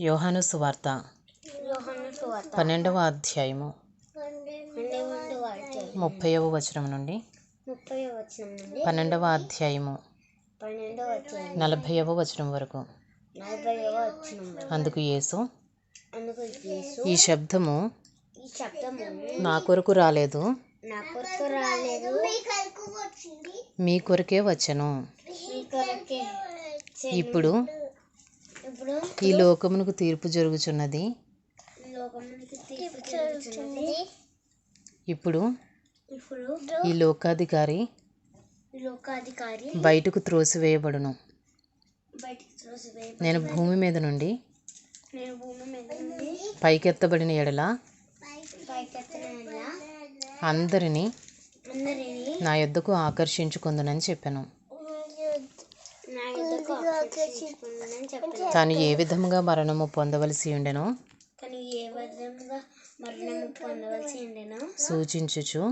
యోహాను సువార్త. యోహాను సువార్త. పన్నెండవ అధ్యాయము. ముప్పైవ వచనం నుండి. ముప్పై వచనం నుండి. పన్నెండవ అధ్యాయము. నలభైవ వచనం వరకు. నలభైవ వచనం వరకు. అందుకు యేసు అందుకు యేసు ఈ శబ్దము ఈ శబ్దము నా కొరకు రాలేదు. నా కొరకు రాలేదు. మీ కొరకే వచ్చెను. ఇప్పుడు ఈ లోకమునకు తీర్పు జరుగుచున్నది. ఇప్పుడు ఈ లోకాధికారి లోకాధికారి బయటకు త్రోసివేయబడును. నేను భూమి మీద నుండి పైకెత్తబడిన ఎడల అందరినీ నా యొద్దకు ఆకర్షించుకుందునని చెప్పాను. తాను ఏ విధముగా మరణము పొందవలసి ఉండెనో కానీ ఏ విధంగా మరణము పొందవలసి ఉండేనో సూచించుచు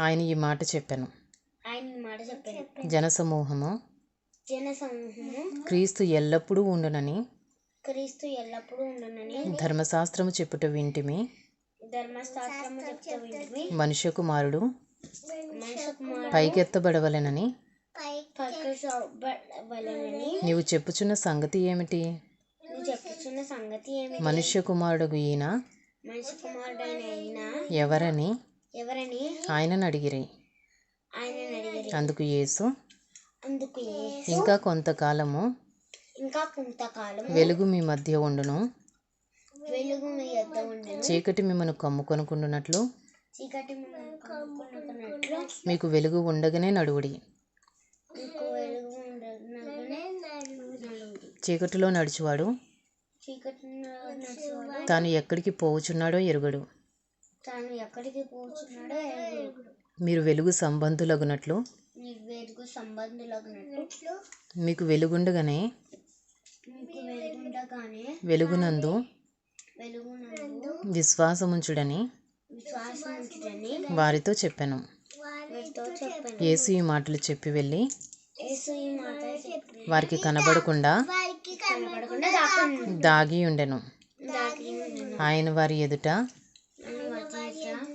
ఆయన ఈ మాట చెప్పాను. జనసమూహము జన సమూహము క్రీస్తు ఎల్లప్పుడూ ఉండునని క్రీస్తు ఎల్లప్పుడూ ఉండునని ధర్మశాస్త్రము చెప్పుట వింటిమి. ధర్మశాస్త్రము చెప్తూ వింటివి మనుష్య కుమారుడు పైకెత్తబడవలెనని నీవు చెప్పుచున్న సంగతి ఏమిటి? చెప్పుచున్న సంగతి మనుష్య కుమారుడు ఈయన? మనిషి కుమారుడైన అయినా ఎవరని? ఎవరని? ఆయనను అడిగిరి. అందుకు యేసు? అందుకు యేసు. ఇంకా కొంతకాలము ఇంకా కొంతకాలం వెలుగు మీ మధ్య ఉండును. వెలుగు మీ యొద్ద ఉండను. చీకటి మిమ్మను కమ్ముకొనుకుండునట్లు. చీకటి మిమ్మల్ని మీకు వెలుగు ఉండగానే నడువుడి మీకు వెలుగు ఉండగానే నడువుడి చీకటిలో నడుచువాడు. తాను ఎక్కడికి పోవుచున్నాడో ఎరుగడు. తాను ఎక్కడికి మీరు వెలుగు సంబంధులగునట్లు. వెలుగు సంబంధులగినట్లు మీకు వెలుగుండగానే. వెలుగునందు విశ్వాసముంచుడని. వీరితో చెప్పాను. యేసు ఈ మాటలు చెప్పి వెళ్ళి వారికి కనబడకుండా దాగి ఉండెను. ఆయన వారి ఎదుట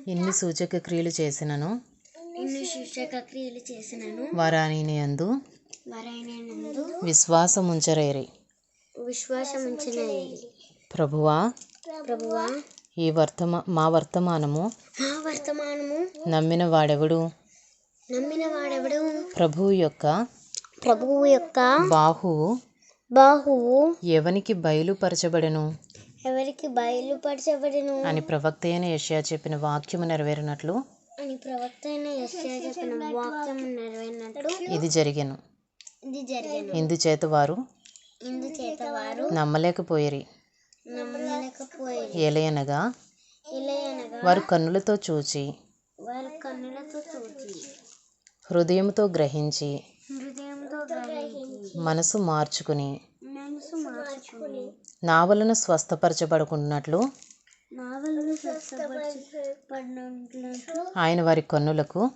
ఎన్ని సూచక క్రియలు చేసినను? ఇన్ని శిక్షక క్రియలు చేసినను? వారు ఆయన యందు వారైనందు విశ్వాసముంచరేరి. విశ్వాసం ఉంచినది ప్రభువా ప్రభువా ఈ వర్తమా మా వర్తమానము మా వర్తమానము నమ్మిన వాడెవడు? నమ్మిన వాడెవడు ప్రభువు యొక్క ప్రభువు యొక్క బాహువు బాహువు ఎవనికి బయలుపరచబడెను? ఎవరికి బయలుపరచబడిను? అని ప్రవక్త అయిన యెషయా చెప్పిన వాక్యము నెరవేరినట్లు అని ప్రవక్త అయిన యెషయా చెప్పిన వాక్యం నెరవేరినట్లు ఇది జరిగెను. ఇది జరిగిన. ఇందుచేత వారు ఇందుచేత వారు నమ్మలేకపోయిరి. నమ్మలేకపోయారు. చూచి వారి కన్నులతో చూచి హృదయంతో గ్రహించి మనసు మార్చుకుని నా వలన స్వస్థపరచబడుకున్నట్లు నావలను స్వస్థపడినట్లు ఆయన వారి కన్నులకు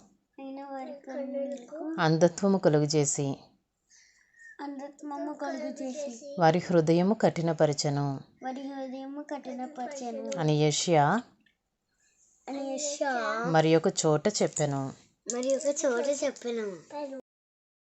అంధత్వము కలుగజేసి అంధత్వము కలుగు చేసి వారి హృదయము కఠినపరచను. అని యెషయా మరి ఒక చోట చెప్పెను. మరి ఒక చోట చెప్పినాము